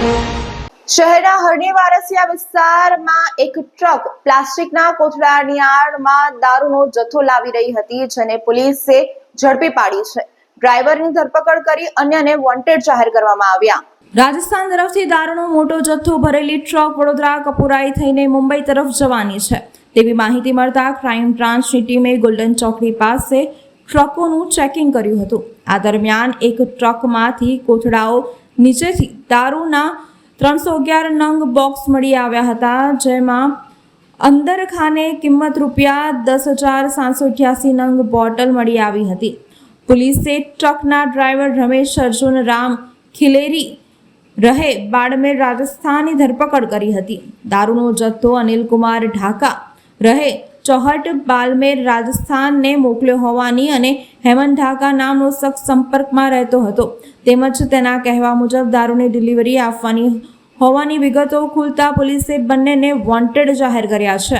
શહેરના હરણી વારસિયા વિસ્તારમાં એક ટ્રક પ્લાસ્ટિકના કોથળાની આડમાં દારૂનો જથ્થો લાવી રહી હતી, જેને પોલીસે ઝડપી પાડી છે. ડ્રાઈવરની ધરપકડ કરી અન્યને વોન્ટેડ જાહેર કરવામાં આવ્યા. રાજસ્થાન તરફથી દારૂનો મોટો જથ્થો ભરેલી ટ્રક વડોદરા કપુરાઈ થઈને મુંબઈ તરફ જવાની છે. તેવી માહિતી મળતા ક્રાઇમ બ્રાન્ચની ટીમે ગોલ્ડન ચોકડી પાસે ટ્રકોનું ચેકિંગ કર્યું હતું. આ દરમિયાન એક ટ્રકમાંથી કોથળાઓ નીચેથી દારૂના ત્રણસો અગિયાર નંગ બોક્સ મળી આવ્યા હતા, જેમાં અંદર ખાને કિંમત રૂપિયા દસ હજાર સાતસો અઠ્યાસી નંગ બોટલ મળી આવી હતી. પોલીસે ટ્રકના ડ્રાઈવર રમેશ, અર્જુન, રામ, ખિલેરી રહે બાડમેર રાજસ્થાનની ધરપકડ કરી હતી. દારૂનો જથ્થો અનિલકુમાર ઢાકા રહે ચોહટ બાલમેર રાજસ્થાનને મોકલ્યો હોવાની અને હેમંત ઢાકા નામનો શખ્સ સંપર્કમાં રહેતો હતો. તેમજ તેના કહેવા મુજબ દારૂની ડિલિવરી આપવાની હોવાની વિગતો ખુલતા પોલીસે બંનેને વોન્ટેડ જાહેર કર્યા છે.